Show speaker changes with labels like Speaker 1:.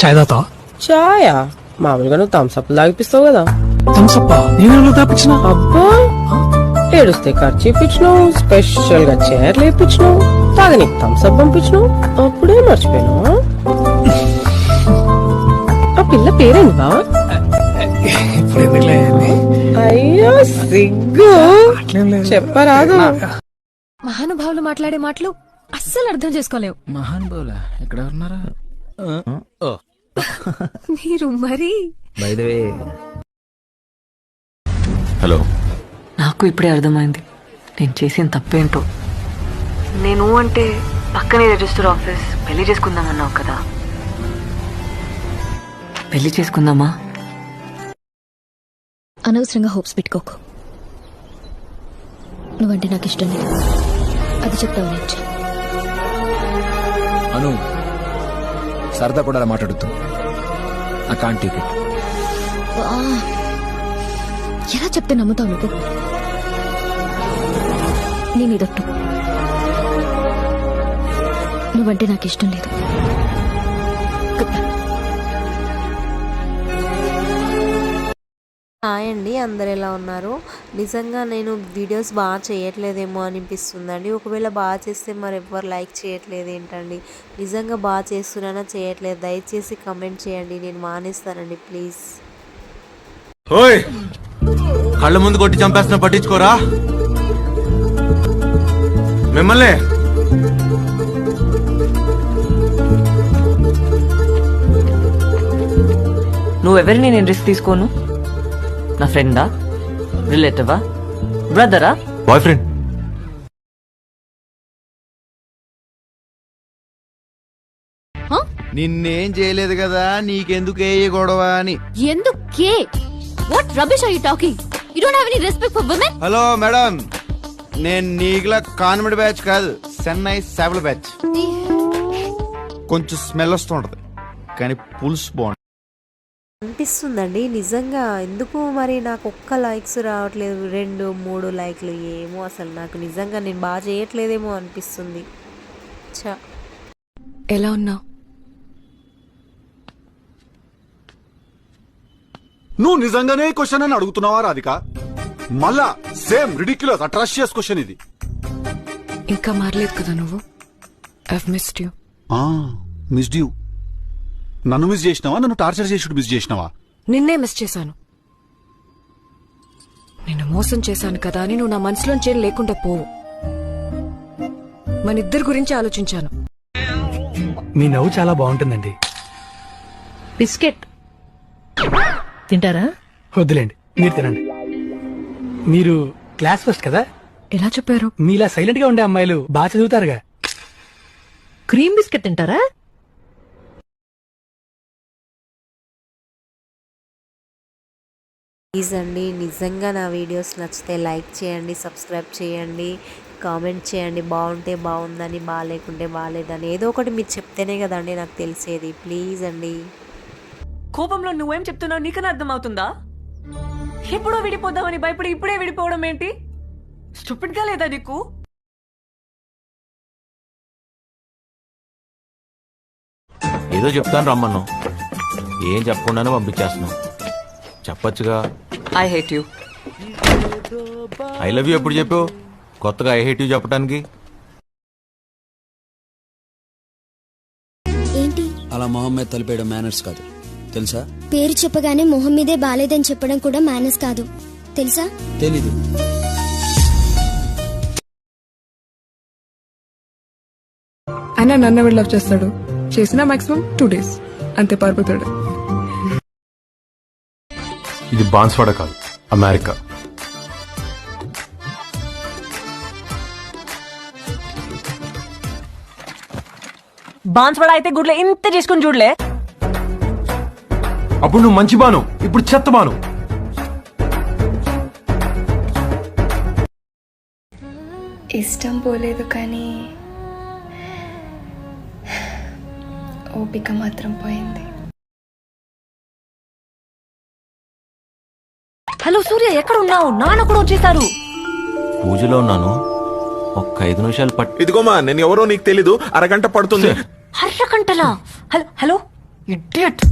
Speaker 1: చాయ్ తాగుతావా?
Speaker 2: చాయా? మామూలుగా నువ్వు థమ్స్అప్ తాగిపిస్తావు కదా.
Speaker 1: థమ్సప్పా నేను తాపించిన
Speaker 2: అబ్బా! ఏడుస్తే ఖర్చు ఇప్పించినావు స్పెషల్గా చైర్లు ఇప్పించినావు తాగనీకి థమ్స్అప్ పంపించినావు అప్పుడే మర్చిపోయినావా? ఆ పిల్ల పేరేంటి బా
Speaker 1: ఇప్పుడు ఎందుకులే? అని.
Speaker 2: అయ్యో సిగ్గు. చెప్పరాదు.
Speaker 3: మహానుభావులు మాట్లాడే మాటలు అస్సలు అర్థం చేసుకోలేవు.
Speaker 4: మహాన్ బౌలా ఎక్కడ ఉన్నారా?
Speaker 3: మీరు మరీ?
Speaker 4: By the way
Speaker 5: hello.
Speaker 6: నాకు ఇప్పుడే అర్థమైంది. నేను చేసిన తప్పేంటో. నేను అంటే పక్కనే రిజిస్టర్ ఆఫీస్ పెళ్ళి చేసుకుందామన్నావు కదా. పెళ్ళి చేసుకుందామా?
Speaker 7: అనవసరంగా హోప్స్ పెట్టుకోకు. నువ్వంటే నాకు ఇష్టం లేదు. అది చెప్తావు నేను.
Speaker 4: అను సరదా కూడా అలా మాట్లాడుతూ? ఆ కాంట్ టేక్ ఇట్
Speaker 7: ఎలా చెప్తే నమ్ముతావు నువ్వు? నేను ఇదొట్టు. నువ్వంటే నాకు ఇష్టం లేదు.
Speaker 8: హాయ్ అండి అందరు ఎలా ఉన్నారు? నిజంగా నేను వీడియోస్ బాగా చేయట్లేదేమో అనిపిస్తుందండి. ఒకవేళ బాగా చేస్తే మరి ఎవ్వరు లైక్ చేయట్లేదు ఏంటండి? నిజంగా బాగా చేస్తున్నానా చేయట్లేదు? దయచేసి కమెంట్ చేయండి నేను మానేస్తానండి ప్లీజ్.
Speaker 5: ఓయ్! కళ్ళ ముందు కొట్టి చంపేస్తున్నా పట్టించుకోరా? మిమ్మల్ని?
Speaker 6: నువ్వెవరిని నేను రిస్క్ తీసుకోను? నా ఫ్రెండా? రిలేటివా? బ్రదరా?
Speaker 5: బాయ్ ఫ్రెండ్
Speaker 4: నిన్నేం చేయలేదు కదా నీకెందుకు ఏ గొడవ అని.
Speaker 7: ఎందుకే? What rubbish are you talking you don't have any respect for women
Speaker 4: hello madam. నేను నీకులా కాన్వెంట్ బ్యాచ్ కాదు చెన్నై సేవల బ్యాచ్. కొంచెం స్మెల్ వస్తుంటది కానీ పులుసు బాగుంటుంది.
Speaker 8: అనిపిస్తుందండి. నిజంగా ఎందుకు మరి నాకు ఒక్క లైక్స్ రావట్లేదు రెండు మూడు లైక్లు ఏమో అసలు నాకు నిజంగా నేను బాగా చేయట్లేదేమో అనిపిస్తుంది. చా
Speaker 3: ఎలా ఉన్నావు?
Speaker 9: నువ్వు నిజంగానే క్వశ్చన్ అని అడుగుతున్నావా రాధిక? మళ్ళా సేమ్ రిడిక్యులస్ అట్రాషియస్ క్వశ్చన్ ఇది.
Speaker 3: ఇంకా మారలేదు కదా నువ్వు? I've missed you
Speaker 9: missed you నన్ను మిస్ చేసినావా? నన్ను టార్చర్ చేసుడు మిస్ చేసినావా?
Speaker 3: నిన్నే మిస్ చేశాను. నిన్ను మోసం చేశాను కదా అని నువ్వు నా మనసులోంచి లేకుండా పోవు. మన ఇద్దరి గురించి ఆలోచించాను.
Speaker 1: మీ నవ్వు చాలా బాగుంటుందండి.
Speaker 10: బిస్కెట్. తింటారా?
Speaker 1: వద్దులేండి మీరు తినండి. మీరు క్లాస్ ఫస్ట్ కదా?
Speaker 3: ఎలా చెప్పారు?
Speaker 1: మీలా సైలెంట్గా ఉండే అమ్మాయిలు బాగా చదువుతారుగా.
Speaker 10: క్రీమ్ బిస్కెట్ తింటారా?
Speaker 8: ప్లీజ్ అండి నిజంగా నా వీడియోస్ నచ్చితే లైక్ చేయండి సబ్స్క్రైబ్ చేయండి కామెంట్ చేయండి. బాగుంటే బాగుందని బాగాలేకుంటే బాగాలేదని ఏదో ఒకటి మీరు చెప్తేనే కదండి నాకు తెలిసేది. ప్లీజ్ అండి.
Speaker 6: కోపంలో నువ్వేం చెప్తున్నావు నీకన్నా అర్థమవుతుందా? ఎప్పుడో విడిపోదామని భయపడి ఇప్పుడే విడిపోవడం ఏంటి? స్టూపిడ్గా లేదా నీకు?
Speaker 5: ఏదో చెప్తాను రమ్మన్నావు ఏం చెప్పకుండానే పంపించేస్తున్నావు. చెప్పొచ్చుగా.
Speaker 6: I hate you
Speaker 5: I love you ఎప్పుడు చెప్పావు? కొత్తగా ఐ హేట్ యూ చెప్పడానికి
Speaker 7: ఏంటి?
Speaker 4: అలా మొహం మీద తలిపేయడం మేనర్స్ కాదు. తెలుసా?
Speaker 7: పేరు చెప్పగానే మొహం మీదే బాలేదని చెప్పడం కూడా మేనస్ కాదు. తెలుసా?
Speaker 4: తెలీదు.
Speaker 3: అయినా నన్ను వెళ్ళి లవ్ చేస్తాడు? చేసిన మాక్సిమం టూ డేస్ అంతే పారిపోతాడు.
Speaker 9: ఇది బాన్స్వాడ కాదు అమెరికా.
Speaker 6: బాన్స్వాడ అయితే గుడ్లు ఇంత చేసుకుని చూడలే.
Speaker 9: అప్పుడు నువ్వు మంచి బాను ఇప్పుడు చెత్త బాను.
Speaker 3: ఇష్టం పోలేదు కానీ ఓపిక మాత్రం పోయింది.
Speaker 6: హలో సూర్య ఎక్కడ ఉన్నావు నాన్న కూడా వచ్చేసారు.
Speaker 5: పూజలో ఉన్నాను. ఒక్క ఐదు నిమిషాలు పట్టి
Speaker 9: ఇదిగోమా నేను ఎవరో నీకు తెలీదు. అరగంట పడుతుంది.
Speaker 6: హర్రకంటలా హలో హలో? ఇడియట్